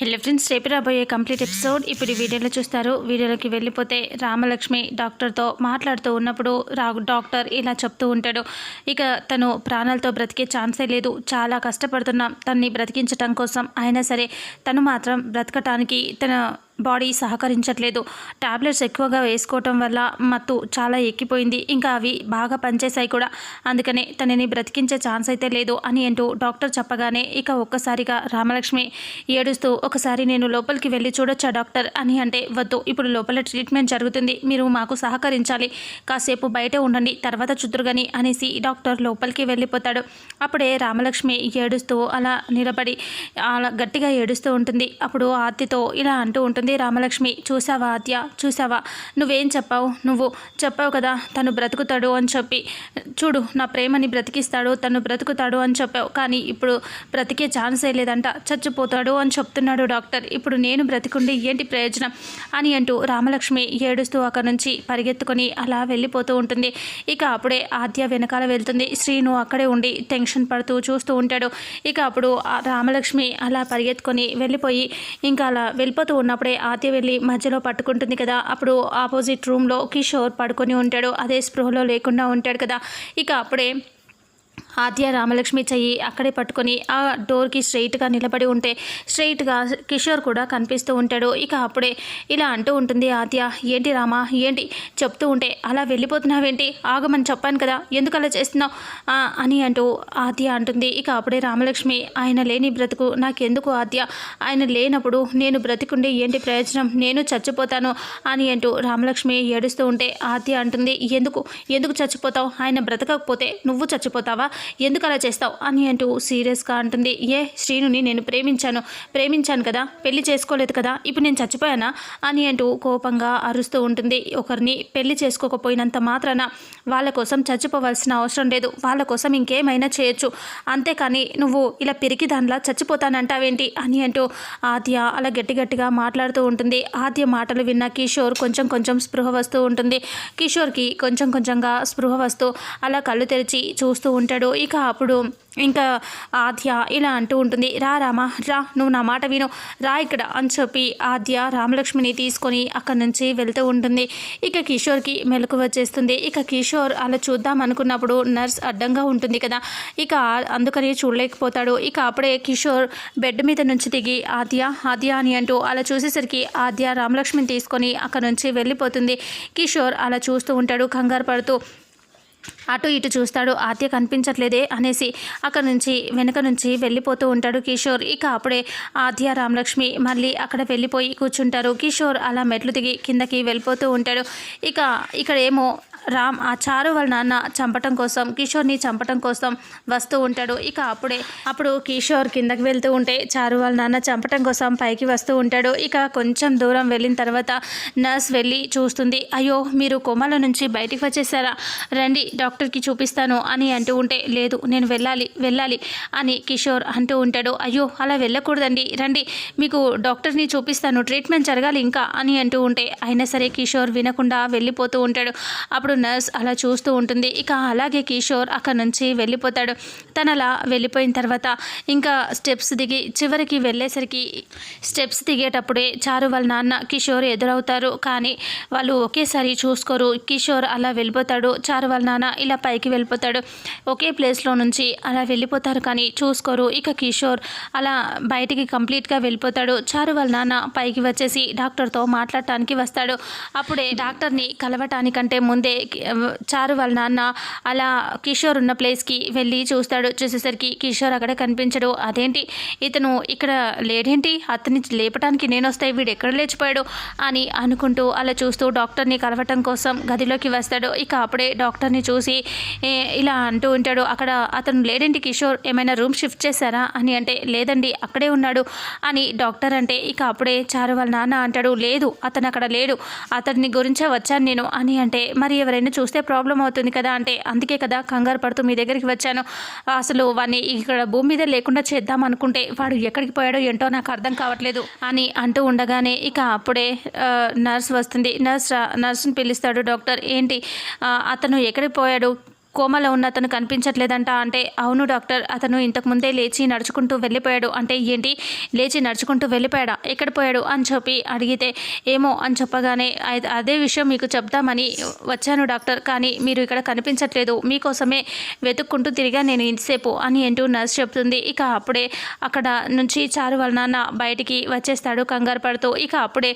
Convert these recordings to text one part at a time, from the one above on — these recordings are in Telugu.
హలో ఫ్రెండ్స్ రేపు రాబోయే కంప్లీట్ ఎపిసోడ్ ఇప్పుడు వీడియోలో చూస్తారు. వీడియోలోకి వెళ్ళిపోతే రామలక్ష్మి డాక్టర్తో మాట్లాడుతూ ఉన్నప్పుడు రా డాక్టర్ ఇలా చెప్తూ ఉంటాడు. ఇక తను ప్రాణాలతో బ్రతికే ఛాన్సే లేదు. చాలా కష్టపడుతున్నాం తన్ని బ్రతికించటం కోసం. అయినా సరే తను మాత్రం బ్రతకటానికి తన బాడీ సహకరించట్లేదు. టాబ్లెట్స్ ఎక్కువగా వేసుకోవటం వల్ల మత్తు చాలా ఎక్కిపోయింది. ఇంకా అవి బాగా పనిచేశాయి కూడా. అందుకనే తనని బ్రతికించే ఛాన్స్ అయితే లేదు అని అంటూ డాక్టర్ చెప్పగానే ఇక ఒక్కసారిగా రామలక్ష్మి ఏడుస్తూ ఒకసారి నేను లోపలికి వెళ్ళి చూడొచ్చా డాక్టర్? అని అంటే వద్దు ఇప్పుడు లోపల ట్రీట్మెంట్ జరుగుతుంది. మీరు మాకు సహకరించాలి. కాసేపు బయటే ఉండండి తర్వాత చుదురుగని అనేసి డాక్టర్ లోపలికి వెళ్ళిపోతాడు. అప్పుడే రామలక్ష్మి ఏడుస్తూ అలా నిలబడి అలా గట్టిగా ఏడుస్తూ ఉంటుంది. అప్పుడు ఆర్తితో ఇలా అంటూ ఉంటుంది రామలక్ష్మి. చూసావా ఆద్య? చూసావా నువ్వేం చెప్పావు? నువ్వు చెప్పావు కదా తను బ్రతుకుతాడు అని చెప్పి. చూడు నా ప్రేమని బ్రతికిస్తాడు తను బ్రతుకుతాడు అని చెప్పావు. కానీ ఇప్పుడు బ్రతికే ఛాన్సే లేదంట. చచ్చిపోతాడు అని చెప్తున్నాడు డాక్టర్. ఇప్పుడు నేను బ్రతికుండి ఏంటి ప్రయోజనం? అని అంటూ రామలక్ష్మి ఏడుస్తూ అక్కడి నుంచి పరిగెత్తుకొని అలా వెళ్ళిపోతూ ఉంటుంది. ఇక అప్పుడే ఆద్య వెనకాల వెళ్తుంది. శ్రీను అక్కడే ఉండి టెన్షన్ పడుతూ చూస్తూ ఉంటాడు. ఇక అప్పుడు రామలక్ష్మి అలా పరిగెత్తుకొని వెళ్ళిపోయి ఇంకా అలా వెళ్ళిపోతూ ఉన్నప్పుడే ఆద్య వెళ్ళి మధ్యలో పట్టుకుంటుంది కదా. అప్పుడు ఆపోజిట్ రూమ్లో కిషోర్ పడుకొని ఉంటాడు. అదే స్పృహలో లేకుండా ఉంటాడు కదా. ఇక అప్పుడే ఆద్య రామలక్ష్మి చెయ్యి అక్కడే పట్టుకొని ఆ డోర్కి స్ట్రైట్గా నిలబడి ఉంటే స్ట్రైట్గా కిషోర్ కూడా కనిపిస్తూ ఉంటాడు. ఇక అప్పుడే ఇలా అంటూ ఉంటుంది ఆద్య ఏంటి రామా ఏంటి? చెప్తూ ఉంటే అలా వెళ్ళిపోతున్నావేంటి? ఆగమని చెప్పాను కదా ఎందుకు అలా చేస్తున్నావు అని అంటూ ఆద్య అంటుంది. ఇక అప్పుడే రామలక్ష్మి ఆయన లేని బ్రతుకు నాకెందుకు ఆద్య? ఆయన లేనప్పుడు నేను బ్రతికుండి ఏంటి ప్రయోజనం? నేను చచ్చిపోతాను అని అంటూ రామలక్ష్మి ఏడుస్తూ ఉంటే ఆద్య అంటుంది ఎందుకు? ఎందుకు చచ్చిపోతావు? ఆయన బ్రతకకపోతే నువ్వు చచ్చిపోతావా? ఎందుకు అలా చేస్తావు? అని అంటూ సీరియస్గా అంటుంది. ఏ శ్రీనుని నేను ప్రేమించాను. ప్రేమించాను కదా పెళ్ళి చేసుకోలేదు కదా ఇప్పుడు నేను చచ్చిపోయానా? అని అంటూ కోపంగా అరుస్తూ ఉంటుంది. ఒకరిని పెళ్ళి చేసుకోకపోయినంత మాత్రాన వాళ్ళ కోసం చచ్చిపోవాల్సిన అవసరం లేదు. వాళ్ళ కోసం ఇంకేమైనా చేయొచ్చు. అంతేకాని నువ్వు ఇలా పిరికి దానిలా చచ్చిపోతానంటావేంటి? అని అంటూ ఆద్య అలా గట్టి గట్టిగా మాట్లాడుతూ ఉంటుంది. ఆద్య మాటలు విన్న కిషోర్ కొంచెం కొంచెం స్పృహ వస్తూ ఉంటుంది. కిషోర్కి కొంచెం కొంచెంగా స్పృహ వస్తూ అలా కళ్ళు తెరిచి చూస్తూ ఉంటాడు. ఇక అప్పుడు ఇంకా ఆద్య ఇలా అంటూ ఉంటుంది రా రామా రా నువ్వు నా మాట విను. రా ఇక్కడ అని చెప్పి ఆద్య రామలక్ష్మిని తీసుకొని అక్కడి నుంచి వెళ్తూ ఉంటుంది. ఇక కిషోర్కి మెలకు వచ్చేస్తుంది. ఇక కిషోర్ అలా చూద్దాం అనుకున్నప్పుడు నర్స్ అడ్డంగా ఉంటుంది కదా. ఇక అందుకని చూడలేకపోతాడు. ఇక అప్పుడే కిషోర్ బెడ్ మీద నుంచి దిగి ఆద్య ఆద్య అని అంటూ అలా చూసేసరికి ఆద్య రామలక్ష్మిని తీసుకొని అక్కడ నుంచి వెళ్ళిపోతుంది. కిషోర్ అలా చూస్తూ ఉంటాడు కంగారు పడుతూ అటు ఇటు చూస్తాడు. ఆద్య కనిపించట్లేదే అనేసి అక్కడ నుంచి వెనక నుంచి వెళ్ళిపోతూ ఉంటాడు కిషోర్. ఇక అప్పుడే ఆద్య రామలక్ష్మి మళ్ళీ అక్కడ వెళ్ళిపోయి కూర్చుంటారు. కిషోర్ అలా మెట్లు దిగి కిందకి వెళ్ళిపోతూ ఉంటాడు. ఇక ఇక్కడ ఏమో రామ్ ఆ చారు వాళ్ళ నాన్న చంపటం కోసం కిషోర్ని చంపటం కోసం వస్తూ ఉంటాడు. ఇక అప్పుడే అప్పుడు కిషోర్ కిందకి వెళ్తూ ఉంటే చారు వాళ్ళ నాన్న చంపటం కోసం పైకి వస్తూ ఉంటాడు. ఇక కొంచెం దూరం వెళ్ళిన తర్వాత నర్స్ వెళ్ళి చూస్తుంది అయ్యో మీరు కోమాల నుంచి బయటికి వచ్చేసారా? రండి డాక్టర్కి చూపిస్తాను అని అంటూ ఉంటే లేదు నేను వెళ్ళాలి వెళ్ళాలి అని కిషోర్ అంటూ ఉంటాడు. అయ్యో అలా వెళ్ళకూడదండి రండి మీకు డాక్టర్ని చూపిస్తాను ట్రీట్మెంట్ జరగాలి ఇంకా అని అంటూ ఉంటే అయినా సరే కిషోర్ వినకుండా వెళ్ళిపోతూ ఉంటాడు. అప్పుడు నర్స్ అలా చూస్తూ ఉంటుంది. ఇక అలాగే కిషోర్ అక్కడ నుంచి వెళ్ళిపోతాడు. తను అలా వెళ్ళిపోయిన తర్వాత ఇంకా స్టెప్స్ దిగి చివరికి వెళ్ళేసరికి స్టెప్స్ దిగేటప్పుడే చారు వాళ్ళ నాన్న కిషోర్ ఎదురవుతారు. కానీ వాళ్ళు ఒకేసారి చూసుకోరు. కిషోర్ అలా వెళ్ళిపోతాడు. చారు వాళ్ళ నాన్న ఇలా పైకి వెళ్ళిపోతాడు. ఒకే ప్లేస్లో నుంచి అలా వెళ్ళిపోతారు కానీ చూసుకోరు. ఇక కిషోర్ అలా బయటికి కంప్లీట్గా వెళ్ళిపోతాడు. చారు వాళ్ళ నాన్న పైకి వచ్చేసి డాక్టర్తో మాట్లాడటానికి వస్తాడు. అప్పుడే డాక్టర్ని కలవటానికంటే ముందే చారు వాళ్ళ నాన్న అలా కిషోర్ ఉన్న ప్లేస్కి వెళ్ళి చూస్తాడు. చూసేసరికి కిషోర్ అక్కడ కనిపించడు. అదేంటి? ఇతను ఇక్కడ లేడేంటి? అతని లేపటానికి నేను వస్తాయి వీడు ఎక్కడ లేచిపోయాడు? అని అనుకుంటూ అలా చూస్తూ డాక్టర్ని కలవటం కోసం గదిలోకి వస్తాడు. ఇక అప్పుడే డాక్టర్ని చూసి ఇలా అంటూ ఉంటాడు. అక్కడ అతను లేడేంటి కిషోర్? ఏమైనా రూమ్ షిఫ్ట్ చేశారా? అని అంటే లేదండి అక్కడే ఉన్నాడు. అని డాక్టర్ అంటే ఇక అప్పుడే చారు వాళ్ళ నాన్న అంటాడు లేదు అతను అక్కడ లేడు. అతని గురించే వచ్చాను నేను. అని అంటే మరి ఎవరైనా చూస్తే ప్రాబ్లం అవుతుంది కదా అంటే అందుకే కదా కంగారు పడుతూ మీ దగ్గరికి వచ్చాను. అసలు వాడిని ఇక్కడ భూమి మీద లేకుండా చేద్దాం అనుకుంటే వాడు ఎక్కడికి పోయాడో ఏంటో నాకు అర్థం కావట్లేదు అని అంటూ ఉండగానే ఇక అప్పుడే నర్స్ వస్తుంది. నర్స్ నర్స్ని పిలుస్తాడు డాక్టర్. ఏంటి అతను ఎక్కడికి పోయాడు? కోమలో ఉన్న అతను కనిపించట్లేదంట. అంటే అవును డాక్టర్ అతను ఇంతకుముందే లేచి నడుచుకుంటూ వెళ్ళిపోయాడు. అంటే ఏంటి? లేచి నడుచుకుంటూ వెళ్ళిపోయాడా? ఎక్కడ పోయాడు? అని చెప్పి అడిగితే ఏమో అని చెప్పగానే అదే విషయం మీకు చెప్దామని వచ్చాను డాక్టర్. కానీ మీరు ఇక్కడ కనిపించట్లేదు. మీకోసమే వెతుక్కుంటూ తిరిగా నేను ఇంతసేపు అని అంటూ నర్స్ చెప్తుంది. ఇక అప్పుడే అక్కడ నుంచి చారు వాళ్ళ నాన్న బయటికి వచ్చేస్తాడు కంగారు పడుతూ. ఇక అప్పుడే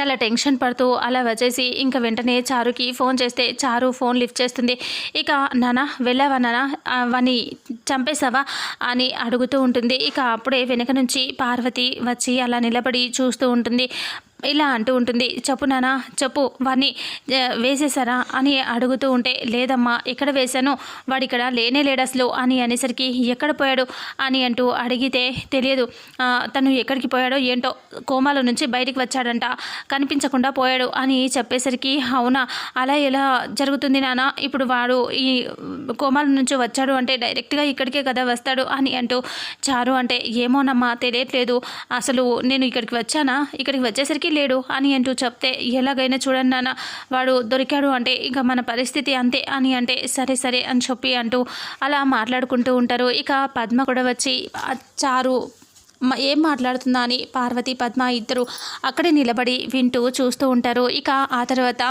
చాలా టెన్షన్ పడుతూ అలా వచ్చేసి ఇంకా వెంటనే చారుకి ఫోన్ చేస్తే చారు ఫోన్ లిఫ్ట్ చేస్తుంది. ఇక నానా వెళ్ళావా నానా? అవన్నీ చంపేశావా? అని అడుగుతూ ఉంటుంది. ఇక అప్పుడే వెనక నుంచి పార్వతి వచ్చి అలా నిలబడి చూస్తూ ఉంటుంది. ఇలా అంటూ ఉంటుంది. చెప్పు నానా చెప్పు వాడిని వేసేసారా అని అడుగుతూ ఉంటే లేదమ్మా ఎక్కడ వేశాను? వాడు ఇక్కడ లేనే లేడస్లు అని అనేసరికి ఎక్కడ పోయాడు? అని అంటూ అడిగితే తెలియదు. తను ఎక్కడికి పోయాడో ఏంటో కోమాలో నుంచి బయటికి వచ్చాడంట. కనిపించకుండా పోయాడు. అని చెప్పేసరికి అవునా అలా ఎలా జరుగుతుంది నాన్న? ఇప్పుడు వాడు ఈ కోమాల నుంచి వచ్చాడు అంటే డైరెక్ట్గా ఇక్కడికే కదా వస్తాడు? అని అంటూ చారు అంటే ఏమోనమ్మా తెలియట్లేదు. అసలు నేను ఇక్కడికి వచ్చానా? ఇక్కడికి వచ్చేసరికి లేడు అని అంటూ చెప్తే ఎలాగైనా చూడండి నాన్న వాడు దొరికాడు అంటే ఇక మన పరిస్థితి అంతే అని అంటే సరే సరే అని చెప్పి అంటూ అలా మాట్లాడుకుంటూ ఉంటారు. ఇక పద్మ కూడా వచ్చి చారు ఏం మాట్లాడుతుందా అని పార్వతి పద్మ ఇద్దరు అక్కడే నిలబడి వింటూ చూస్తూ ఉంటారు. ఇక ఆ తర్వాత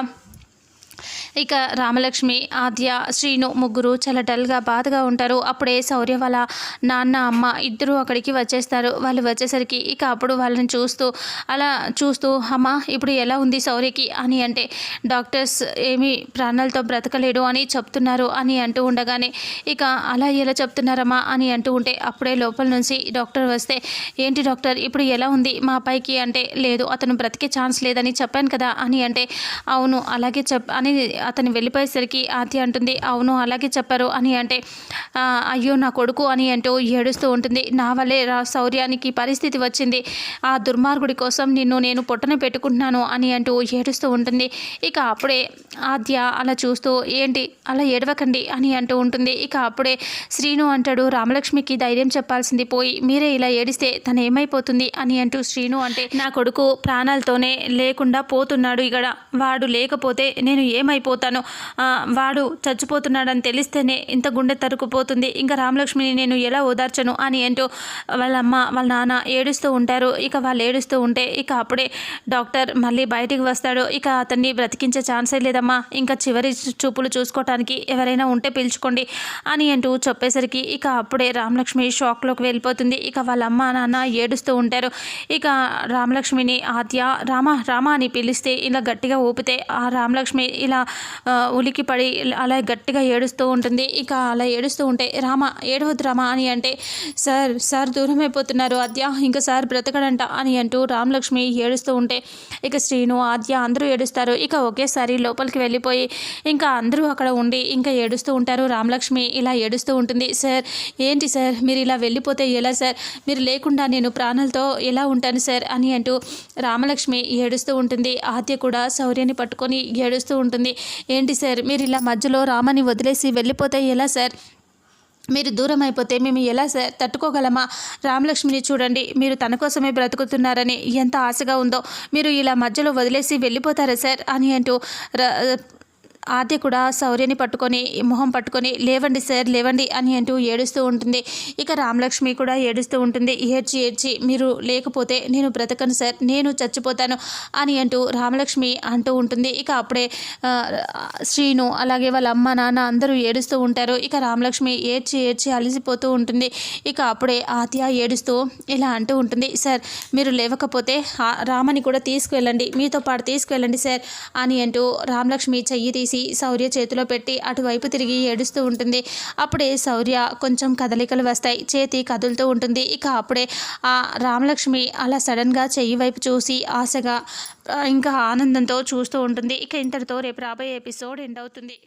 ఇక రామలక్ష్మి ఆద్య శ్రీను ముగ్గురు చాలా డల్గా బాధగా ఉంటారు. అప్పుడే శౌర్య వాళ్ళ నాన్న అమ్మ ఇద్దరు అక్కడికి వచ్చేస్తారు. వాళ్ళు వచ్చేసరికి ఇక అప్పుడు వాళ్ళని చూస్తూ అలా చూస్తూ అమ్మ ఇప్పుడు ఎలా ఉంది శౌర్యకి అని అంటే డాక్టర్స్ ఏమీ ప్రాణాలతో బ్రతకలేడు అని చెప్తున్నారు. అని అంటూ ఉండగానే ఇక అలా ఎలా చెప్తున్నారమ్మా అని అంటూ ఉంటే అప్పుడే లోపల నుంచి డాక్టర్ వస్తే ఏంటి డాక్టర్ ఇప్పుడు ఎలా ఉంది? మా అబ్బాయికి అంటే లేదు అతను బ్రతికే ఛాన్స్ లేదని చెప్పాను కదా అని అంటే అవును అలాగే చెప్ అని అతను వెళ్ళిపోయేసరికి ఆద్య అంటుంది అవును అలాగే చెప్పారు అని అంటే అయ్యో నా కొడుకు అని అంటూ ఏడుస్తూ ఉంటుంది. నా వల్లే రా శౌర్యానికి పరిస్థితి వచ్చింది. ఆ దుర్మార్గుడి కోసం నిన్ను నేను పొట్టన పెట్టుకుంటున్నాను అని అంటూ ఏడుస్తూ ఉంటుంది. ఇక అప్పుడే ఆద్య అలా చూస్తూ ఏంటి అలా ఏడవకండి అని అంటూ ఉంటుంది. ఇక అప్పుడే శ్రీను అంటాడు రామలక్ష్మికి ధైర్యం చెప్పాల్సింది పోయి మీరే ఇలా ఏడిస్తే తను ఏమైపోతుంది అని అంటూ శ్రీను అంటే నా కొడుకు ప్రాణాలతోనే లేకుండా పోతున్నాడు ఇక్కడ వాడు లేకపోతే నేను ఏ ఏమైపోతాను వాడు చచ్చిపోతున్నాడని తెలిస్తేనే ఇంత గుండె తరుకుపోతుంది ఇంకా రామలక్ష్మిని నేను ఎలా ఓదార్చను అని అంటూ వాళ్ళ అమ్మ వాళ్ళ నాన్న ఏడుస్తూ ఉంటారు. ఇక వాళ్ళు ఏడుస్తూ ఉంటే ఇక అప్పుడే డాక్టర్ మళ్ళీ బయటికి వస్తాడు. ఇక అతన్ని బ్రతికించే ఛాన్సే లేదమ్మా. ఇంకా చివరి చూపులు చూసుకోవటానికి ఎవరైనా ఉంటే పిలుచుకోండి అని అంటూ చెప్పేసరికి ఇక అప్పుడే రామలక్ష్మి షాక్లోకి వెళ్ళిపోతుంది. ఇక వాళ్ళ అమ్మ నాన్న ఏడుస్తూ ఉంటారు. ఇక రామలక్ష్మిని ఆద్య రామ రామ అని పిలిస్తే ఇలా గట్టిగా ఊపితే ఆ రామలక్ష్మి ఇలా ఇలా ఉలికి పడి అలా గట్టిగా ఏడుస్తూ ఉంటుంది. ఇక అలా ఏడుస్తూ ఉంటే రామ ఏడవద్దు రామ అని అంటే సార్ సార్ దూరం అయిపోతున్నారు ఆద్య ఇంకా సార్ బ్రతకడంట అని అంటూ రామలక్ష్మి ఏడుస్తూ ఉంటే ఇక శ్రీను ఆద్య అందరూ ఏడుస్తారు. ఇక ఒకేసారి లోపలికి వెళ్ళిపోయి ఇంకా అందరూ అక్కడ ఉండి ఇంకా ఏడుస్తూ ఉంటారు. రామలక్ష్మి ఇలా ఏడుస్తూ ఉంటుంది సార్ ఏంటి సార్? మీరు ఇలా వెళ్ళిపోతే ఎలా సార్? మీరు లేకుండా నేను ప్రాణాలతో ఎలా ఉంటాను సార్? అని అంటూ రామలక్ష్మి ఏడుస్తూ ఉంటుంది. ఆద్య కూడా శౌర్యని పట్టుకొని ఏడుస్తూ ఉంటుంది. ఏంటి సార్? మీరు ఇలా మధ్యలో రామని వదిలేసి వెళ్ళిపోతే ఎలా సార్? మీరు దూరం అయిపోతే మేము ఎలా సార్ తట్టుకోగలమా? రామలక్ష్మిని చూడండి. మీరు తన కోసమే బ్రతుకుతున్నారని ఎంత ఆశగా ఉందో. మీరు ఇలా మధ్యలో వదిలేసి వెళ్ళిపోతారా సార్? అని అంటూ ఆర్తి కూడా శౌర్యని పట్టుకొని మొహం పట్టుకొని లేవండి సార్ లేవండి అని అంటూ ఏడుస్తూ ఉంటుంది. ఇక రామలక్ష్మి కూడా ఏడుస్తూ ఉంటుంది. ఏడ్చి ఏడ్చి మీరు లేకపోతే నేను బ్రతకను సార్ నేను చచ్చిపోతాను అని అంటూ రామలక్ష్మి అంటూ ఉంటుంది. ఇక అప్పుడే శ్రీను అలాగే వాళ్ళ అమ్మ నాన్న అందరూ ఏడుస్తూ ఉంటారు. ఇక రామలక్ష్మి ఏడ్చి ఏడ్చి అలసిపోతూ ఉంటుంది. ఇక అప్పుడే ఆత్య ఏడుస్తూ ఇలా అంటూ ఉంటుంది. సార్ మీరు లేవకపోతే రామని కూడా తీసుకువెళ్ళండి మీతో పాటు తీసుకువెళ్ళండి సార్ అని అంటూ రామలక్ష్మి చెయ్యి తీసి శౌర్య చేతిలో పెట్టి అటువైపు తిరిగి ఏడుస్తూ ఉంటుంది. అప్పుడే శౌర్య కొంచెం కదలికలు వస్తాయి. చేతి కదులుతూ ఉంటుంది. ఇక అప్పుడే ఆ రామలక్ష్మి అలా సడన్గా చెయ్యి వైపు చూసి ఆశగా ఇంకా ఆనందంతో చూస్తూ ఉంటుంది. ఇక ఇంతటితో రేపు రాబోయే ఎపిసోడ్ ఎండ్ అవుతుంది.